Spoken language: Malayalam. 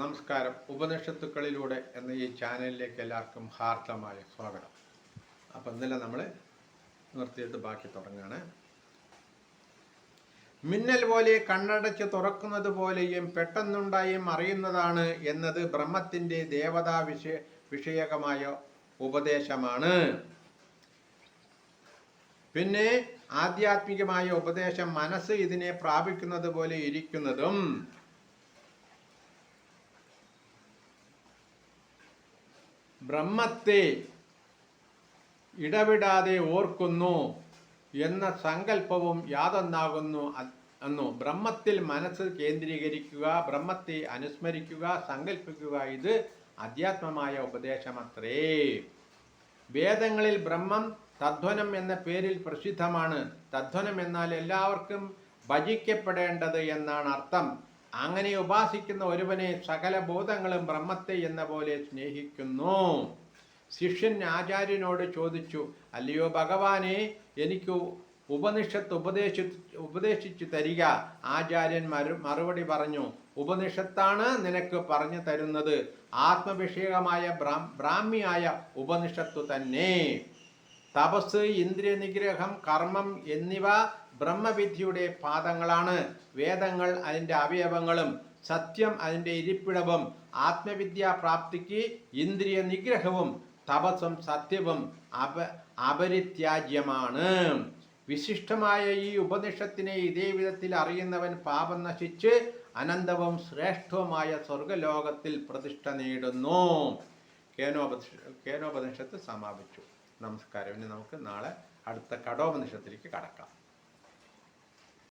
നമസ്കാരം. ഉപനിഷത്തുക്കളിലൂടെ എന്ന ഈ ചാനലിലേക്ക് എല്ലാവർക്കും ഹാർദമായ സ്വാഗതം. അപ്പം ഇന്നലെ നമ്മൾ നിർത്തിയിട്ട് ബാക്കി തുടങ്ങുകയാണ് മിന്നൽ പോലെ കണ്ണടച്ച് തുറക്കുന്നത് പോലെയും പെട്ടെന്നുണ്ടായും അറിയുന്നതാണ് എന്നത് ബ്രഹ്മത്തിന്റെ ദേവതാ വിഷയ വിഷയകമായ ഉപദേശമാണ്. പിന്നെ ആധ്യാത്മികമായ ഉപദേശം മനസ്സ് ഇതിനെ പ്രാപിക്കുന്നത് പോലെ ഇരിക്കുന്നതും ബ്രഹ്മത്തെ ഇടവിടാതെ ഓർക്കുന്നു എന്ന സങ്കല്പവും യാതൊന്നാകുന്നു അന്നു. ബ്രഹ്മത്തിൽ മനസ്സ് കേന്ദ്രീകരിക്കുക ബ്രഹ്മത്തെ അനുസ്മരിക്കുക സങ്കല്പിക്കുക ഇത് അധ്യാത്മമായ ഉപദേശമത്രേ. വേദങ്ങളിൽ ബ്രഹ്മം തദ്വനം എന്ന പേരിൽ പ്രസിദ്ധമാണ്. തദ്വനം എന്നാൽ എല്ലാവർക്കും ഭജിക്കപ്പെടേണ്ടത് എന്നാണ് അർത്ഥം. അങ്ങനെ ഉപാസിക്കുന്ന ഒരുവനെ സകല ബോധങ്ങളും ബ്രഹ്മത്തെ എന്ന പോലെ സ്നേഹിക്കുന്നു. ശിഷ്യൻ ആചാര്യനോട് ചോദിച്ചു അല്ലയോ ഭഗവാനെ എനിക്ക് ഉപനിഷത്ത് ഉപദേശി ഉപദേശിച്ചു തരിക. ആചാര്യൻ മറു മറുപടി പറഞ്ഞു ഉപനിഷത്താണ് നിനക്ക് പറഞ്ഞു തരുന്നത്. ആത്മവിഷയകമായ ബ്രാ- ബ്രാഹ്മിയായ ഉപനിഷത്തു തന്നെ. തപസ് ഇന്ദ്രിയ നിഗ്രഹം കർമ്മം എന്നിവ ബ്രഹ്മവിദ്യയുടെ പാദങ്ങളാണ്. വേദങ്ങൾ അതിന്റെ അവയവങ്ങളും സത്യം അതിന്റെ ഇരിപ്പിടവും ആത്മവിദ്യാ പ്രാപ്തിക്ക് ഇന്ദ്രിയ നിഗ്രഹവും തപസ്സും സത്യവും അപ അപരിത്യാജ്യമാണ്. വിശിഷ്ടമായ ഈ ഉപനിഷത്തിനെ ഇതേ വിധത്തിൽ അറിയുന്നവൻ പാപം നശിച്ച് അനന്തവും ശ്രേഷ്ഠവുമായ സ്വർഗലോകത്തിൽ പ്രതിഷ്ഠ നേടുന്നു. കേനോപനിഷ കേനോപനിഷത്ത് സമാപിച്ചു. നമസ്കാരം. ഇനി നമുക്ക് നാളെ അടുത്ത കടോപനിഷത്തിലേക്ക് കടക്കാം.